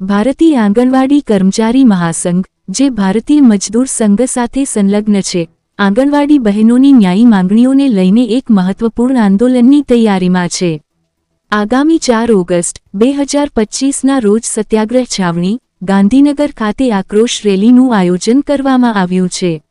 ભારતીય આંગણવાડી કર્મચારી મહાસંઘ, જે ભારતીય મજદૂર સંઘ સાથે સંલગ્ન છે, આંગણવાડી બહેનોની ન્યાયી માંગણીઓને લઈને એક મહત્વપૂર્ણ આંદોલનની તૈયારીમાં છે. આગામી ચાર ઓગસ્ટ, બે હજાર પચ્ચીસના રોજ સત્યાગ્રહ છાવણી, ગાંધીનગર ખાતે આક્રોશ રેલીનું આયોજન કરવામાં આવ્યું છે.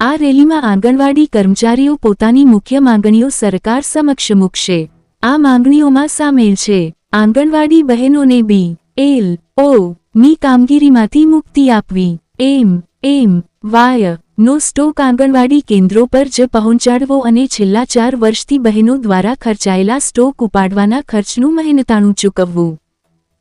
આ રેલીમાં આંગણવાડી કર્મચારીઓ પોતાની મુખ્ય માંગણીઓ સરકાર સમક્ષ મૂકશે. આ માંગણીઓમાં સામેલ છે. આંગણવાડી બહેનોને બી. એલ, ઓ, ની કામગીરીમાંથી મુક્તિ આપવી. એમ એમ, વાય, નો સ્ટોક આંગણવાડી કેન્દ્રો પર જ પહોંચાડવો અને છેલ્લા ચાર વર્ષથી બહેનો દ્વારા ખર્ચાયેલા સ્ટોક ઉપાડવાના ખર્ચનું મહેનતાણું ચૂકવવું.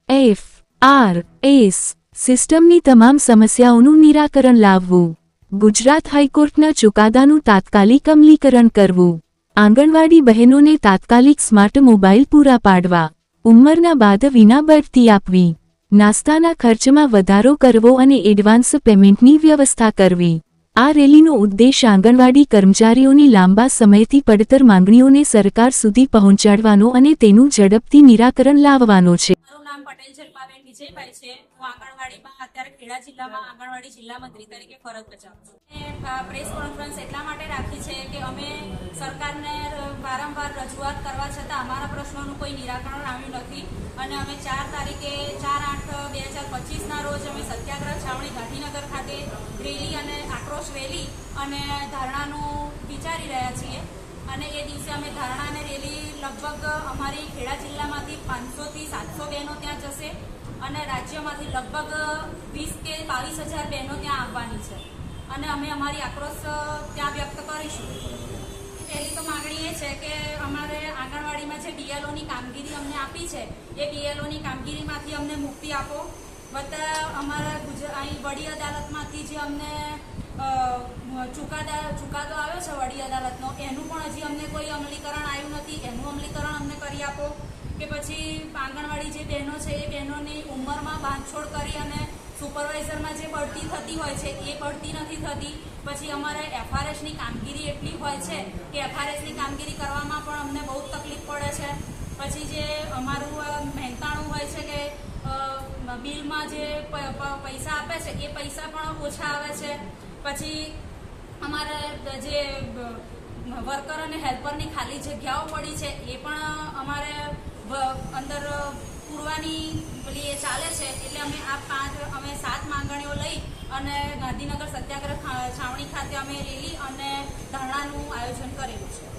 એફ, આર, એસ, સિસ્ટમની તમામ સમસ્યાઓનું નિરાકરણ લાવવું. ગુજરાત હાઈકોર્ટના ચુકાદાનું તાત્કાલિક અમલીકરણ કરવું. આંગણવાડી બહેનોને તાત્કાલિક સ્માર્ટ મોબાઈલ પૂરા પાડવા. ઉંમરના બાદ વિના બઢતી આપવી. નાસ્તાના ખર્ચમાં વધારો કરવો અને એડવાન્સ પેમેન્ટની વ્યવસ્થા કરવી. આ રેલીનો ઉદ્દેશ આંગણવાડી કર્મચારીઓની લાંબા સમયથી પડતર માંગણીઓને સરકાર સુધી પહોંચાડવાનો અને તેનું ઝડપથી નિરાકરણ લાવવાનો છે. પટેલ જલ્પાબેન વિજયભાઈ છે, હું આંગણવાડીમાં અત્યારે ખેડા જિલ્લામાં આંગણવાડી જિલ્લા મંત્રી તરીકે ફરજ બજાવું છું. પ્રેસ કોન્ફરન્સ એટલા માટે રાખી છે કે અમે સરકારને વારંવાર રજૂઆત કરવા છતાં અમારા પ્રશ્નોનું કોઈ નિરાકરણ આવ્યું નથી. અને અમે ચાર તારીખે ચાર આઠ, બે હજાર પચીસના રોજ અમે સત્યાગ્રહ છાવણી ગાંધીનગર ખાતે રેલી અને આક્રોશ રેલી અને ધારણાનું વિચારી રહ્યા છીએ. અને એ દિવસે અમે ધારણા અને રેલી લગભગ અમારી ખેડા જિલ્લામાંથી પાંચસોથી સાતસો બહેનો જશે અને રાજ્યમાંથી લગભગ વીસ કે બાવીસ હજાર બહેનો ત્યાં આવવાની છે. અને અમે અમારી આક્રોશ ત્યાં વ્યક્ત કરીશું. પહેલી તો માંગણી એ છે કે અમારે આંગણવાડીમાં જે બીએલઓની કામગીરી અમને આપી છે, એ બીએલઓની કામગીરીમાંથી અમને મુક્તિ આપો. બધા અમારા અહીં વડી અદાલતમાંથી જે અમને ચુકાદા, ચુકાદો આવ્યો છે વડી અદાલતનો, એનું પણ હજી અમને કોઈ અમલીકરણ આવ્યું નથી, એનું અમલીકરણ અમને કરી આપો. કે પછી આંગણવાડી જે બહેનો છે, એ બહેનોની ઉંમરમાં બાંધછોડ કરી અને સુપરવાઇઝરમાં જે બઢતી થતી હોય છે, એ બઢતી નથી થતી. પછી અમારે એફઆરએસની કામગીરી એટલી હોય છે કે એફઆરએસની કામગીરી કરવામાં પણ અમને બહુ તકલીફ પડે છે. પછી જે અમારું મહેનતાણું હોય છે કે બિલમાં જે પૈસા આપે છે, એ પૈસા પણ ઓછા આવે છે. પછી અમારે જે વર્કર અને હેલ્પરની ખાલી જગ્યાઓ પડી છે, એ પણ અમારે અંદર પૂરવાની પેલી એ ચાલે છે, એટલે અમે આ પાંચ, અમે સાત માંગણીઓ લઈ અને ગાંધીનગર સત્યાગ્રહ છાવણી ખાતે અમે રેલી અને ધરણાનું આયોજન કરેલું છે.